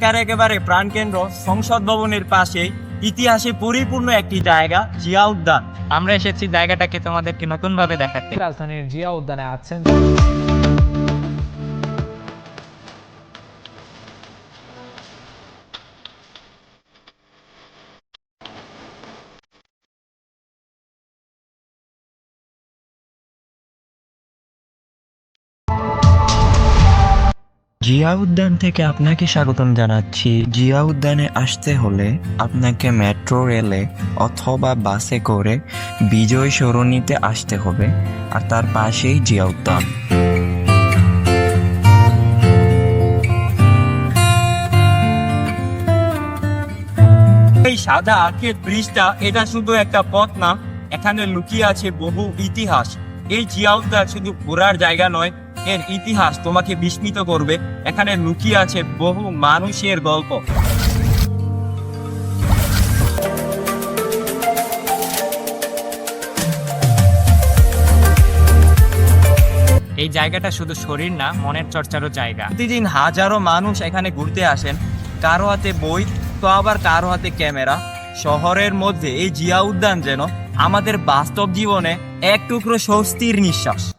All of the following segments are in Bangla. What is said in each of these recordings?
ঢাকার একেবারে প্রাণকেন্দ্র সংসদ ভবনের পাশে ইতিহাসে পরিপূর্ণ একটি জায়গা জিয়া উদ্যান। আমরা এসেছি জায়গাটাকে তোমাদেরকে নতুন ভাবে দেখাতে। রাজধানীর জিয়া উদ্যানে আছেন। জিয়া উদ্যান থেকে আপনাকে স্বাগতম জানাচ্ছি। জিয়া উদ্যানে আসতে হলে আপনাকে মেট্রো রেলে অথবা বাসে করে বিজয় সরণিতে আসতে হবে, আর তার পাশেই জিয়া উদ্যান। এই সাদা আর্কের ব্রিজটা, এটা শুধু একটা পথ না, এখানে লুকিয়ে আছে বহু ইতিহাস। এই জিয়া উদ্যান শুধু ঘোরার জায়গা নয় এর ইতিহাস তোমাকে বিস্মিত করবে। এখানে লুকিয়ে আছে বহু মানুষের গল্প। এই জায়গাটা শুধু শরীর না, মনের চর্চারও জায়গা। প্রতিদিন হাজারো মানুষ এখানে ঘুরতে আসেন। কারও হাতে বই, তো আবার কারও হাতে ক্যামেরা। শহরের মধ্যে এই জিয়া উদ্যান যেন আমাদের বাস্তব জীবনে এক টুকরো স্বস্তির নিঃশ্বাস।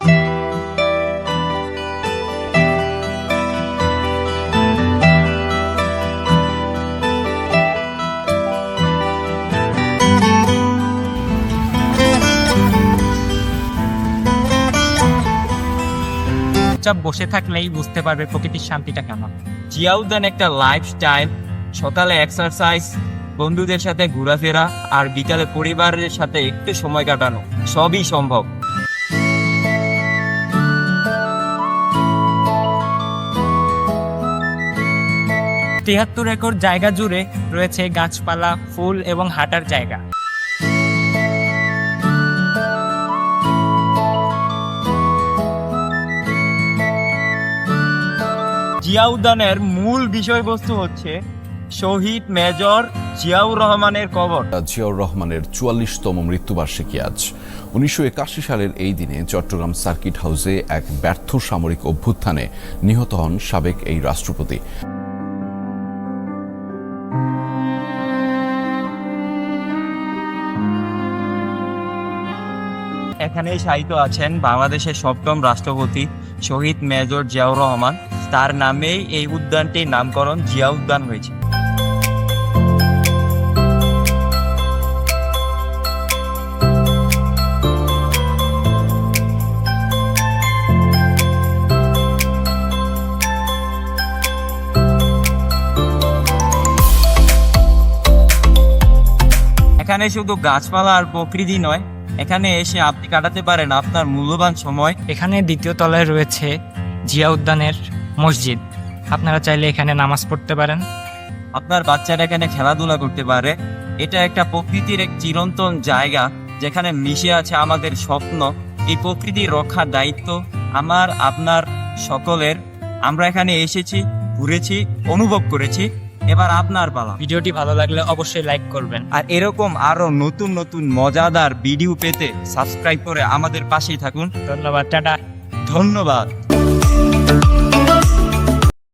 চুপচাপ বসে থাকলেই বুঝতে পারবে প্রকৃতির শান্তিটা কেমন। জিয়া উদ্যান একটা লাইফস্টাইল সকালে এক্সারসাইজ বন্ধুদের সাথে ঘোরাফেরা আর বিকালে পরিবারের সাথে একটু সময় কাটানো, সবই সম্ভব। তিয়াত্তর একর জায়গা জুড়ে রয়েছে গাছপালা, ফুল এবং হাঁটার জায়গা। জিয়া উদ্যানের মূল বিষয়বস্তু হচ্ছে শহীদ মেজর জিয়াউর রহমানের কবর। জিয়াউর রহমানের চুয়াল্লিশতম মৃত্যুবার্ষিকী আজ। উনিশশো একাশি সালের এই দিনে চট্টগ্রাম সার্কিট হাউসে এক ব্যর্থ সামরিক অভ্যুত্থানে নিহত হন সাবেক এই রাষ্ট্রপতি। এখানেই শায়িত আছেন বাংলাদেশের সপ্তম রাষ্ট্রপতি শহীদ মেজর জিয়াউর রহমান। তার নামেই এই উদ্যানটির নামকরণ জিয়া উদ্যান হয়েছে। এখানে শুধু গাছপালা আর প্রকৃতি নয়, এখানে এসে আপনি কাটাতে পারেন আপনার মূল্যবান সময়। এখানে দ্বিতীয় তলায় রয়েছে জিয়া উদ্যানের মসজিদ। আপনারা চাইলে এখানে নামাজ পড়তে পারেন। আপনার বাচ্চারা এখানে খেলাধুলা করতে পারে। এটা একটা প্রকৃতির এক চিরন্তন জায়গা যেখানে মিশে আছে আমাদের স্বপ্ন। এই প্রকৃতি রক্ষার দায়িত্ব আমার আপনার সকলের। আমরা এখানে এসেছি ঘুরেছি অনুভব করেছি। এবার আপনার পালা। ভিডিওটি ভালো লাগলে অবশ্যই লাইক করবেন। আর এরকম আরও নতুন নতুন মজাদার ভিডিও পেতে সাবস্ক্রাইব করে আমাদের পাশেই থাকুন। ধন্যবাদ টাটা। ধন্যবাদ।